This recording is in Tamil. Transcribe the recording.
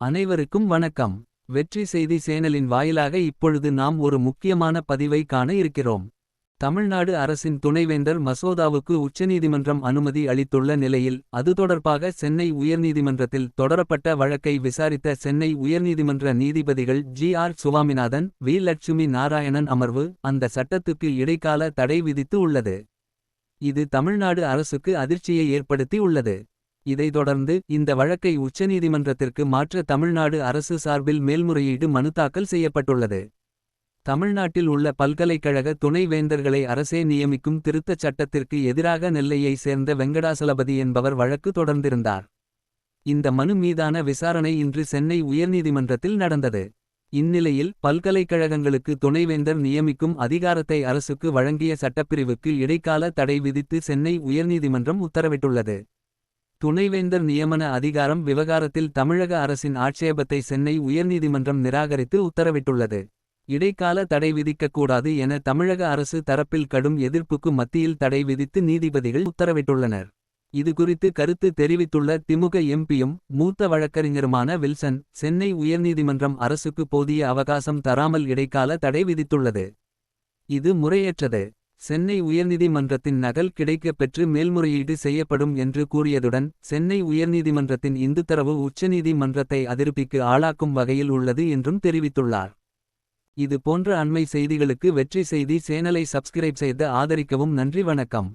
அனைவருக்கும் வணக்கம். வெற்றி செய்தி சேனலின் வாயிலாக இப்பொழுது நாம் ஒரு முக்கியமான பதிவை காண இருக்கிறோம். தமிழ்நாடு அரசின் துணைவேந்தர் மசோதாவுக்கு உச்சநீதிமன்றம் அனுமதி அளித்துள்ள நிலையில் அது தொடர்பாக சென்னை உயர்நீதிமன்றத்தில் தொடரப்பட்ட வழக்கை விசாரித்த சென்னை உயர்நீதிமன்ற நீதிபதிகள் G R Swaminathan V Lakshmi Narayanan அமர்வு அந்த சட்டத்துக்கு இடைக்கால தடை விதித்து உள்ளது. இது தமிழ்நாடு அரசுக்கு அதிர்ச்சியை ஏற்படுத்தி உள்ளது. இதைத் தொடர்ந்து இந்த வழக்கை உச்சநீதிமன்றத்திற்கு மாற்ற தமிழ்நாடு அரசு சார்பில் மேல்முறையீடு மனு தாக்கல் செய்யப்பட்டுள்ளது. தமிழ்நாட்டில் உள்ள பல்கலைக்கழக துணைவேந்தர்களை அரசே நியமிக்கும் திருத்தச் சட்டத்திற்கு எதிராக நெல்லையை சேர்ந்த வெங்கடாசலபதி என்பவர் வழக்கு தொடர்ந்திருந்தார். இந்த மனு மீதான விசாரணை இன்று சென்னை உயர்நீதிமன்றத்தில் நடந்தது. இந்நிலையில் பல்கலைக்கழகங்களுக்கு துணைவேந்தர் நியமிக்கும் அதிகாரத்தை அரசுக்கு வழங்கிய சட்டப்பிரிவுக்கு இடைக்கால தடை விதித்து சென்னை உயர்நீதிமன்றம் உத்தரவிட்டுள்ளது. துணைவேந்தர் நியமன அதிகாரம் விவகாரத்தில் தமிழக அரசின் ஆட்சேபத்தை சென்னை உயர்நீதிமன்றம் நிராகரித்து உத்தரவிட்டுள்ளது. இடைக்கால தடை விதிக்கக்கூடாது என தமிழக அரசு தரப்பில் கடும் எதிர்ப்புக்கு மத்தியில் தடை விதித்து நீதிபதிகள் உத்தரவிட்டுள்ளனர். இதுகுறித்து கருத்து தெரிவித்துள்ள திமுக எம்பியும் மூத்த வழக்கறிஞருமான வில்சன் சென்னை உயர்நீதிமன்றம் அரசுக்கு போதிய அவகாசம் தராமல் இடைக்கால தடை விதித்துள்ளது. இது முறையற்றது. சென்னை உயர்நீதிமன்றத்தின் நகல் கிடைக்கப் பெற்று மேல்முறையீடு செய்யப்படும் என்று கூறியதுடன் சென்னை உயர்நீதிமன்றத்தின் இந்துத்தரவு உச்சநீதிமன்றத்தை அதிருப்திக்கு ஆளாக்கும் வகையில் உள்ளது என்றும் தெரிவித்துள்ளார். இது போன்ற அண்மை செய்திகளுக்கு வெற்றி செய்தி சேனலை சப்ஸ்கிரைப் செய்து ஆதரிக்கவும் நன்றி வணக்கம்.